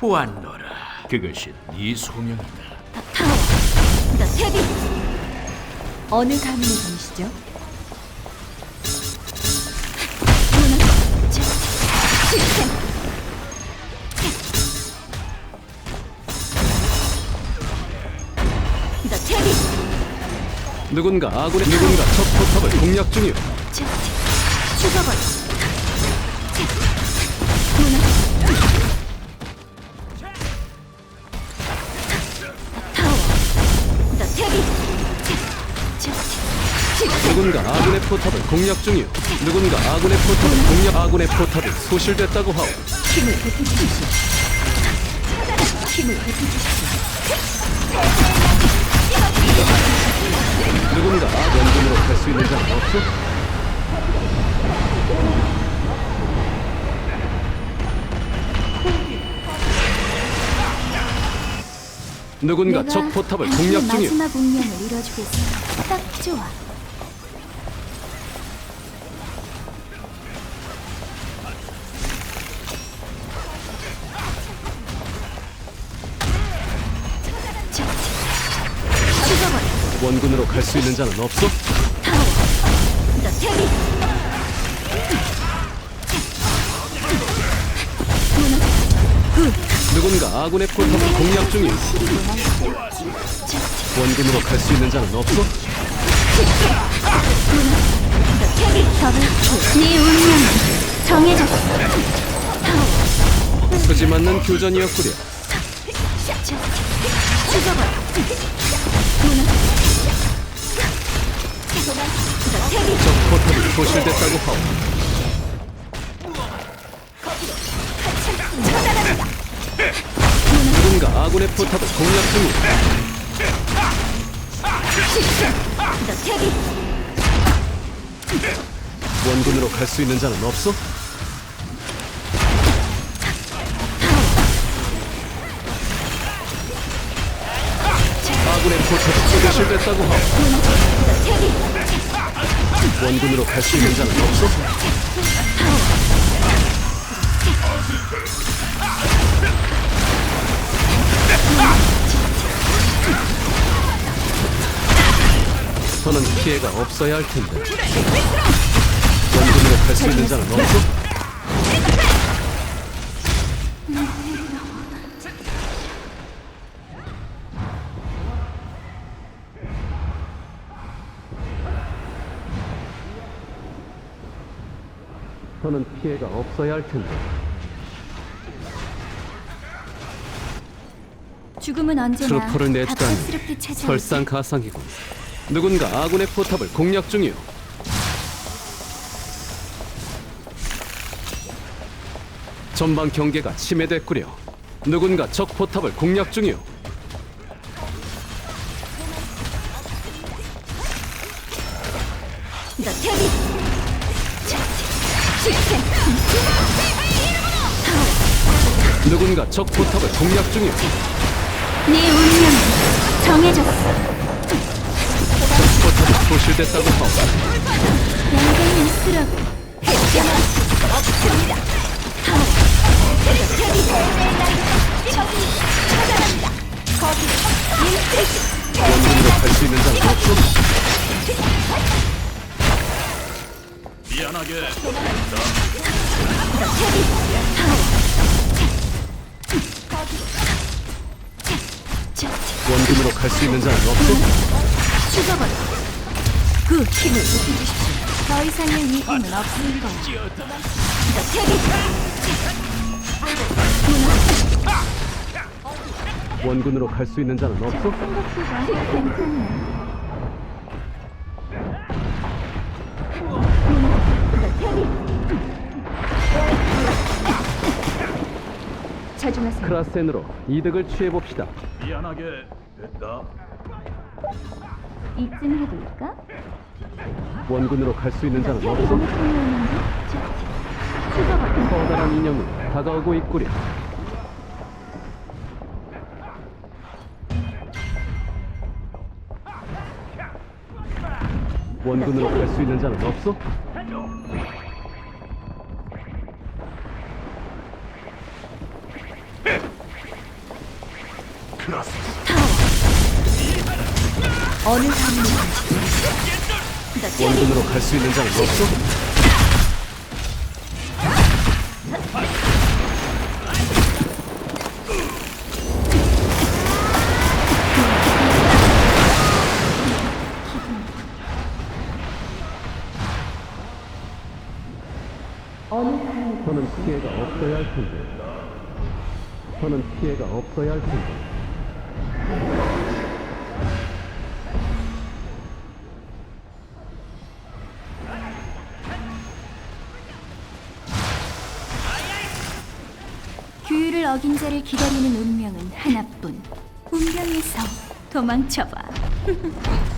보았노라. 그것이 네 소명이다. 타워. 더 헤비. 어느 가문의 분이시죠? 시스템. 더. 누군가 아군의 누군가 적 포탑을 공략 중이오. 자. 죽어버려. 누군가 아군의 포탑을 공략 중이오. 누군가 아군의 포탑을 공략 아군의 포탑이 소실됐다고 하오. 힘을 베풀주십시오. 힘을 베풀주십시오. 누군가 원군으로 갈 수 있는 자는 없어? 누군가 내가 적 포탑을 당신의 공략 중이오. 마지막 운명을 이뤄주겠어. 딱 좋아. 원군으로 갈 수 있는 자는 없어? 누군가 아군의 포탑을 공략. 자, 원군으로 갈 수 있는 자는 없어? 네 운명은 정해졌어. 타워. 쓰지 맞는 교전이었구려. 적 포탑이 소실됐다고 하오. 누군가 아군의 포탑을 공략 테비. 원군으로 갈 수 있는 자는 없어? 하오. 더 테비. 원군으로 갈 수 있는 자는 없어? 저는 피해가 없어야 할 텐데. 원군으로 갈 수 있는 자는 없어? 피해가 없어야 할 텐데. 죽음은 언제나 트루퍼를 내주다니 갑작스럽게 찾아오지. 설상가상이군. 누군가 아군의 포탑을 공략 중이오. 전방 경계가 침해됐구려. 누군가 적 포탑을 공략 중이오. 누군가 적 포탑을 공략 중이오. 네 운명은 정해졌어. 적 포탑이 소실됐다고 하오. 양강은 쓰라고. 수 없습니다. 타워. 더 테비. 찾아간다. 거기. 일대기. 원군으로 갈 수 있는 자는 없어? 미안하게 원군으로 갈 수 있는 자는 없어? 죽어버려. 그 힘을 느껴주십시오. 더 이상의 위험은 없을 거야. 더 테비. 원군으로 갈 수 있는 자는 없어? 생각보다 괜찮네. 자중하세요. 크라센으로 이득을 취해봅시다. 미안하게 됐다. 이쯤 해볼까? 원군으로 갈 수 있는 자는 없어? 커다란 인형이 다가오고 있구려. 원군으로 갈 수 있는 자는 없어? 원군으로 갈 수 있는 자는 없어? 저는 피해가 없어야 할 텐데. 저는 피해가 없어야 할 텐데. 어긴 자를 기다리는 운명은 하나뿐. 운명에서 도망쳐봐.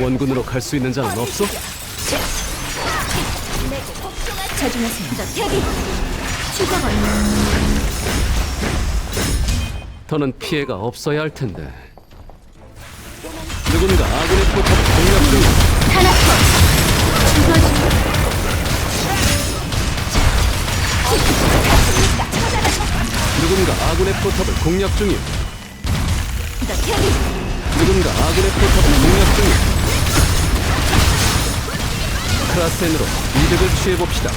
원군으로 갈 수 있는 자는 없어? 자중하세요. 너 태기 죽어버려. 더는 피해가 없어야 할 텐데. 누군가 아군의 포탑을 공략 중이야. 하나. 누군가 아군의 포탑을 공략 중이야. 누군가 아군의 포탑을 공략 중이야. 크라센으로 이득을 취해봅시다.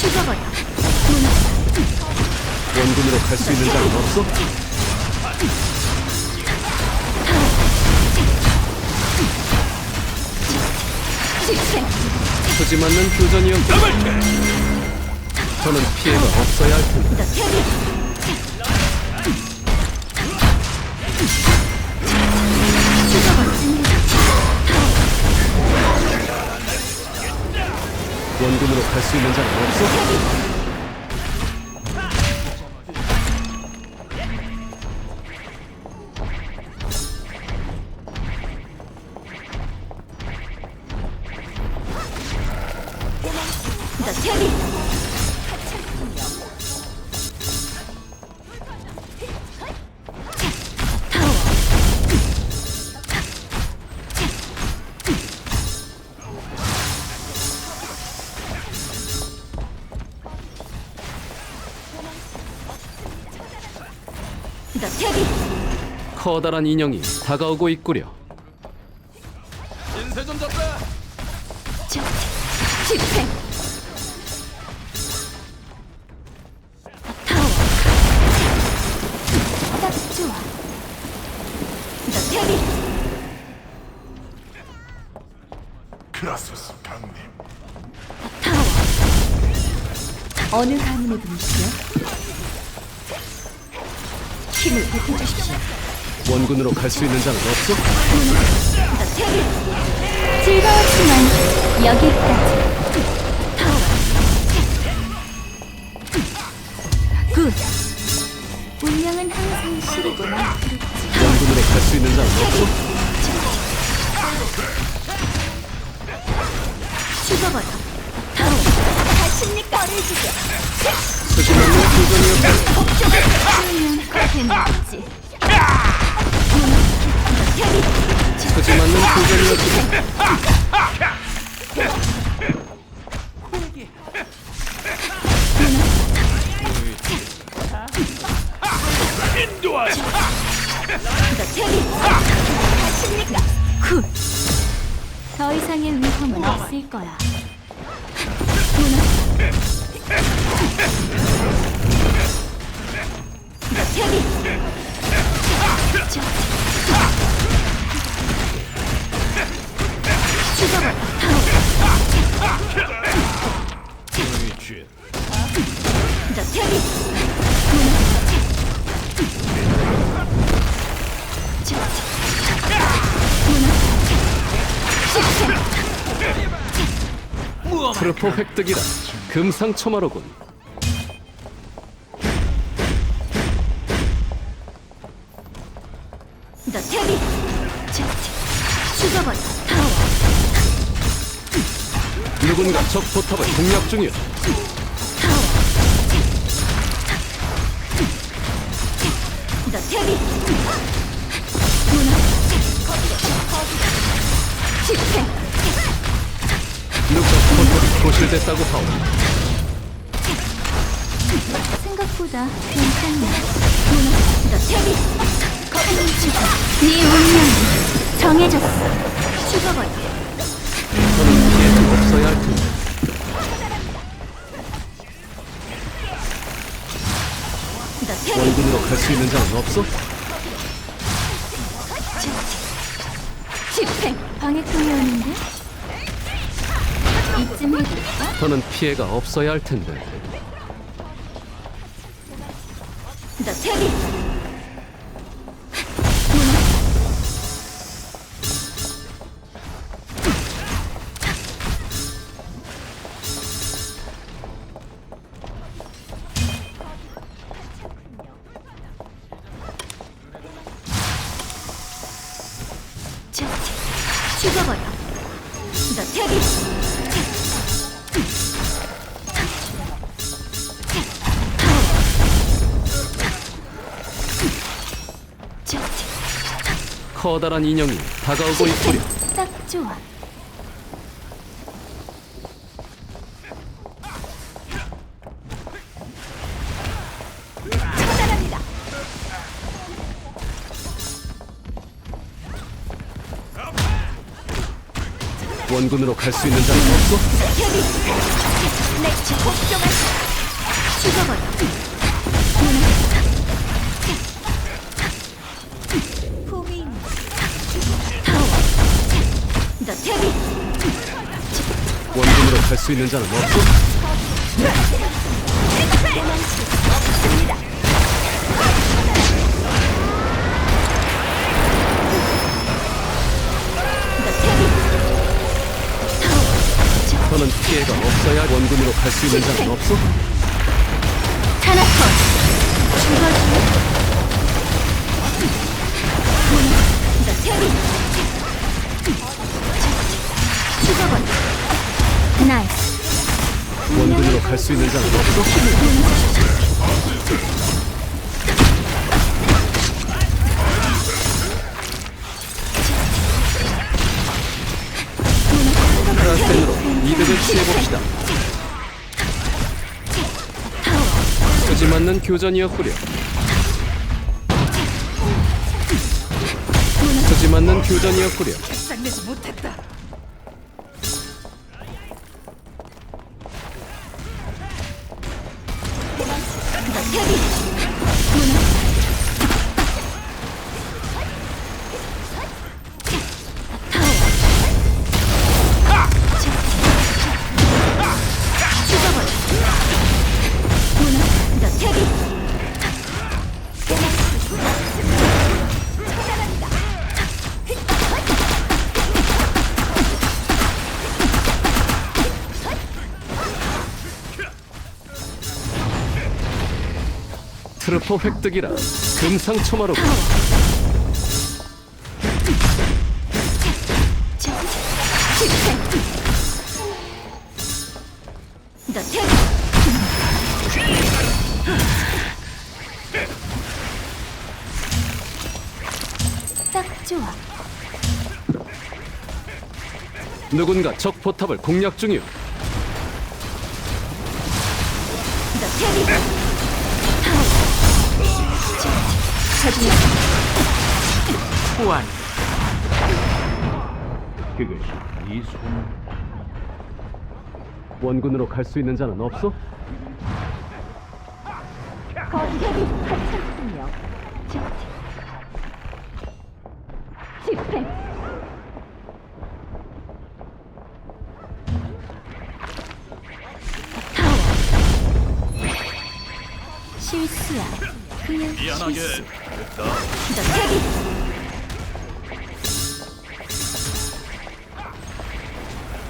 죽어버려. 원군으로 갈 수 있는 자는 없어? 집행. 터지 맞는 교전이었고 저는 피해가 없어야 할 텐데 너. 원군으로 갈 수 있는 자는 없어? 태기 커다란 인형이 다가오고 있구려 좋아 너 태기 크라소스 강림 어느 가문에 분이시죠? 힘을 보태 주십시오. 원군으로 갈 수 있는 자는 없어? 너 태기 즐거웠지만 여기까지 갈수 있는 자는 없어? 죽어버려. 가십니까? 어리지게 터지 맞는 교전이었고 그러면 고생했지 너 태기 터지 맞는 교전이었고 너 태기 가십니까? 굿 더 이상의 위험은 없을 거야. 너 트루퍼 획득이라 금상첨화로군. 너 태기. 죽어버려. 누군가 적 포탑을 공략 중이야 포탑을 소실됐다고 하오. 생각보다 괜찮네. 너 태비 거부는 죽어. 네 운명은 정해졌어. 죽어버려. 저는 피해가 없어야 할 텐데. 너 원군으로 갈 수 있는 자는 없어? 집행. 방해꾼이 오는데? 이쯤? 저는 피해가 없어야 할 텐데. 너 태비 커다란 인형이 다가오고 있구려. 딱 좋아. 처단합니다. 원군으로 갈 수 있는 자는 없어? 태비 내 복종할 죽어버려. 갈수 있는 자는 타워. 저는 피해가 없어야 원군으로 갈 수 있는 자는 없어? 타나콘 죽어줘 너 태비 원군으로 갈 수 있는 자는? 크라센으로 이득을 취해봅시다. 맞는 교전이었구려. 맞는 교전이었구려. 트루퍼 획득이라 금상첨화로 딱 좋아 누군가 적 포탑을 공략 중이오. 너 태비 서준이 후안. 그것이 네 소명. 원군으로 갈 수 있는 자는 없어? 거대비 하찮군요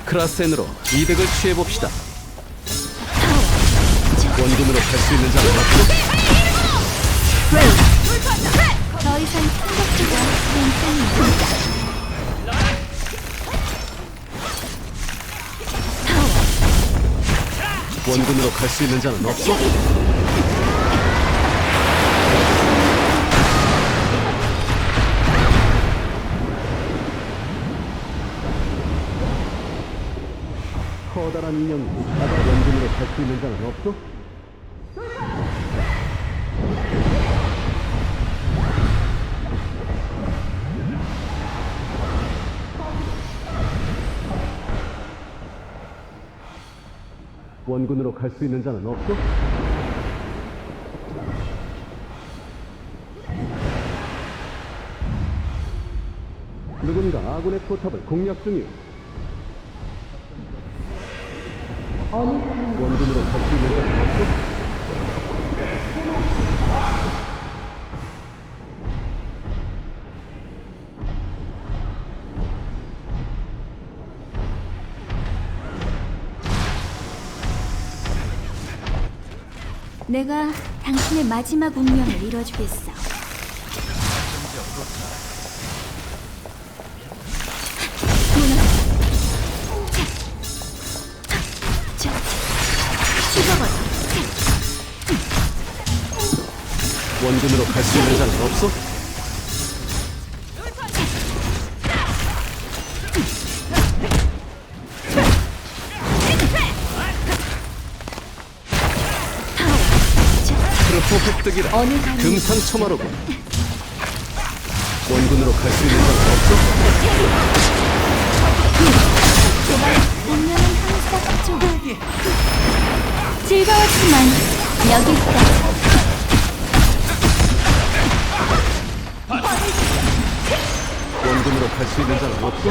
크라센으로 이득을 취해봅시다. 타워 원군으로 갈 수 있는 자는 없어? 더 이상 생각보다 괜찮습니다. 타워 원군으로 갈 수 있는 자는 없어? 커다란 인형이 바다 원근으로 갈수 있는 자는 없어? 원군으로 갈 수 있는 자는 없어? 누군가 아군의 포탑을 공략 중이오. 수 있는 자는 없어? 내가 당신의 마지막 운명을 이뤄주겠어. 원군으로 갈 수 있는 자는 없어? 트로포 획득이라 금상첨화로군 원군으로 갈 수 있는 자는 없어? 즐거웠지만 여기까지. 원군으로 갈 수 있는 자는 없어?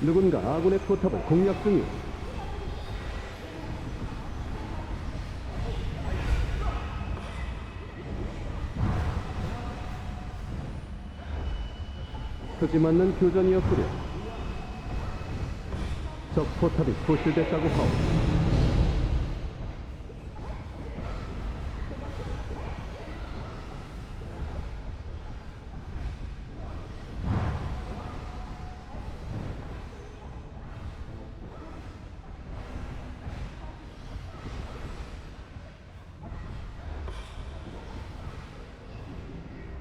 누군가 아군의 포탑을 공략 중이오. 표지 맞는 교전이었구려. 적 포탑이 소실됐다고 하오.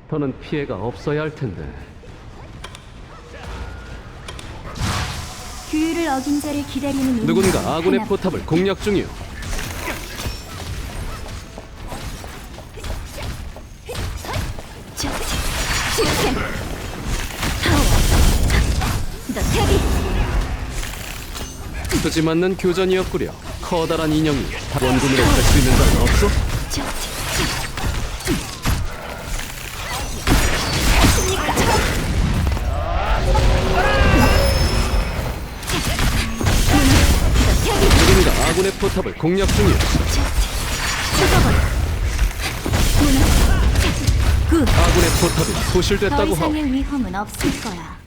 더는 피해가 없어야 할 텐데. 규율을 어긴 자를 기다리는. 누군가 아군의. 포탑을 공략 중이오. 너 태비. 표지 맞는 교전이었구려. 커다란 인형이 원군으로 갈수 있는 자는 없어? 저, 누군 포탑을 공략. 굿. 아군의 포탑이 더 소실됐다고 하오. 이상의 위험은 없을 거야.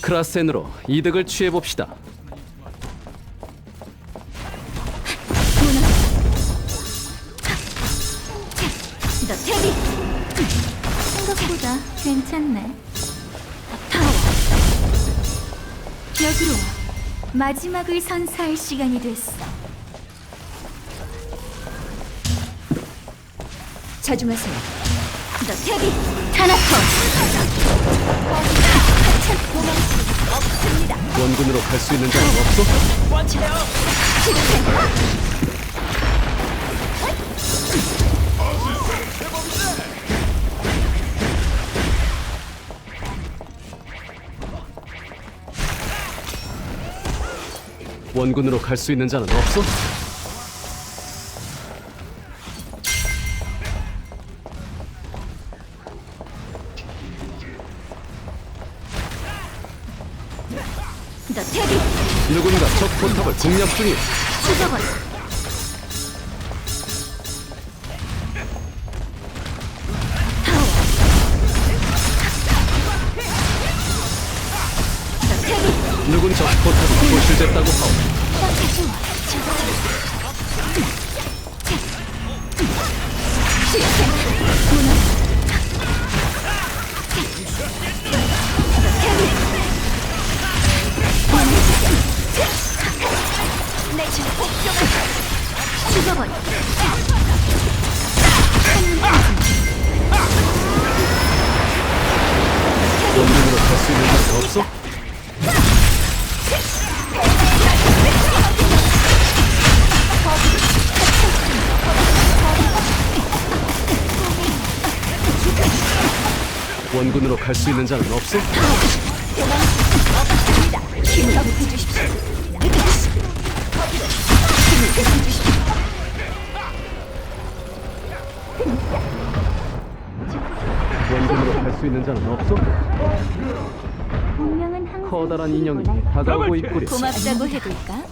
크라센으로 이득을 취해 봅시다. 마지막을 선사할 시간이 됐어. 자중하세요. 너 태비. 타나토. 원군으로 갈 수 있는 자는 없어? 원군으로 갈 수 있는 자는 없어? 너 태비. 누군가 적 포탑을 공략 중이오. 됐다고 하오. 원군으로 갈 수 있는 자는 없어? 힘을 보태주십시오. 원군으로 갈 수 있는 자는 없어? 운명은 항상 커다란 인형이. 다가오고 있구려. 고맙다고 해둘까?